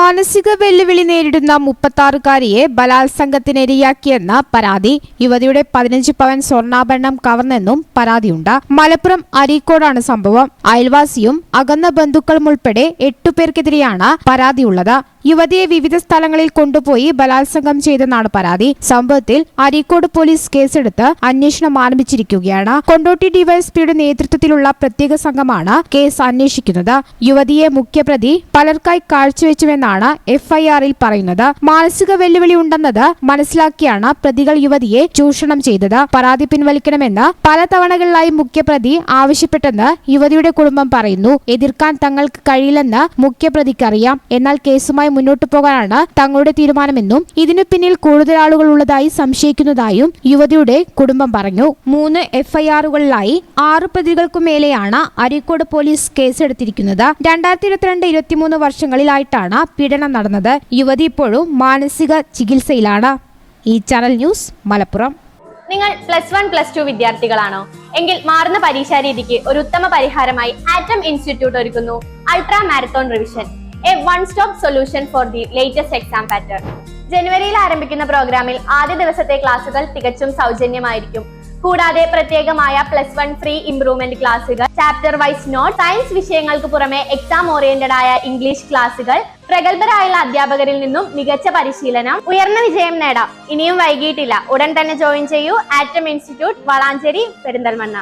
മാനസിക വെല്ലുവിളി നേരിടുന്ന മുപ്പത്താറുകാരിയെ ബലാത്സംഗത്തിനിരയാക്കിയെന്ന പരാതി യുവതിയുടെ പതിനഞ്ച് പവൻ സ്വർണാഭരണം കവർന്നെന്നും പരാതിയുണ്ട്. മലപ്പുറം അരീക്കോടാണ് സംഭവം. അയൽവാസിയും അകന്ന ബന്ധുക്കളും ഉൾപ്പെടെ എട്ടുപേർക്കെതിരെയാണ് പരാതിയുള്ളത്. യുവതിയെ വിവിധ സ്ഥലങ്ങളിൽ കൊണ്ടുപോയി ബലാത്സംഗം ചെയ്തെന്നാണ് പരാതി. സംഭവത്തിൽ അരീക്കോട് പോലീസ് കേസെടുത്ത് അന്വേഷണം ആരംഭിച്ചിരിക്കുകയാണ്. കൊണ്ടോട്ടി ഡിവൈഎസ്പിയുടെ നേതൃത്വത്തിലുള്ള പ്രത്യേക സംഘമാണ് കേസ് അന്വേഷിക്കുന്നത്. യുവതിയെ മുഖ്യപ്രതി പലർക്കായി കാഴ്ചവെച്ചുവെന്നാണ് എഫ്ഐആറിൽ പറയുന്നത്. മാനസിക വെല്ലുവിളി ഉണ്ടെന്നത് മനസ്സിലാക്കിയാണ് പ്രതികൾ യുവതിയെ ചൂഷണം ചെയ്തത്. പരാതി പിൻവലിക്കണമെന്ന് പല തവണകളിലായി മുഖ്യപ്രതി ആവശ്യപ്പെട്ടെന്ന് യുവതിയുടെ കുടുംബം പറയുന്നു. എതിർക്കാൻ തങ്ങൾക്ക് കഴിയില്ലെന്ന് മുഖ്യപ്രതിക്ക് അറിയാം എന്നാൽ കേസുമായി മുന്നോട്ടു പോകാനാണ് തങ്ങളുടെ തീരുമാനമെന്നും ഇതിനു പിന്നിൽ കൂടുതൽ ആളുകൾ ഉള്ളതായി സംശയിക്കുന്നതായും യുവതിയുടെ കുടുംബം പറഞ്ഞു. മൂന്ന് എഫ്ഐആറുകളിലായി ആറ് പ്രതികൾക്കു മേലെയാണ് അരീക്കോട് പോലീസ് കേസെടുത്തിരിക്കുന്നത്. രണ്ടായിരത്തി ഇരുപത്തിരണ്ട് ഇരുപത്തിമൂന്ന് വർഷങ്ങളിലായിട്ടാണ് പീഡനം നടന്നത് യുവതി ഇപ്പോഴും മാനസിക ചികിത്സയിലാണ്. ഈ ചാനൽ ന്യൂസ് മലപ്പുറം. നിങ്ങൾ പ്ലസ് വൺ പ്ലസ് ടു വിദ്യാർത്ഥികളാണോ? എങ്കിൽ മാറുന്ന പരീക്ഷാ രീതിക്ക് ഒരു ഉത്തമ പരിഹാരമായി ആറ്റം ഇൻസ്റ്റിറ്റ്യൂട്ട് ഒരുക്കുന്നു. Ultra marathon revision a one stop solution for the latest exam pattern ജനുവരിയിൽ ആരംഭിക്കുന്ന പ്രോഗ്രാമിൽ ആദ്യ ദിവസത്തെ ക്ലാസുകൾ തികച്ചും സൗജന്യമായിരിക്കും. കൂടാതെ പ്രത്യേകമായ പ്ലസ് വൺ ഫ്രീ ഇംപ്രൂവ്മെന്റ് ക്ലാസുകൾ ചാപ്റ്റർ വൈസ് നോട്ട് സയൻസ് വിഷയങ്ങൾക്ക് പുറമെ എക്സാം ഓറിയന്റഡ് ആയ ഇംഗ്ലീഷ് ക്ലാസുകൾ പ്രഗത്ഭരായുള്ള അധ്യാപകരിൽ നിന്നും മികച്ച പരിശീലനം ഉയർന്ന വിജയം നേടാം. ഇനിയും വൈകിട്ടില്ല ഉടൻ തന്നെ ജോയിൻ ചെയ്യൂ. Atom institute Valanchery Perinthalmanna.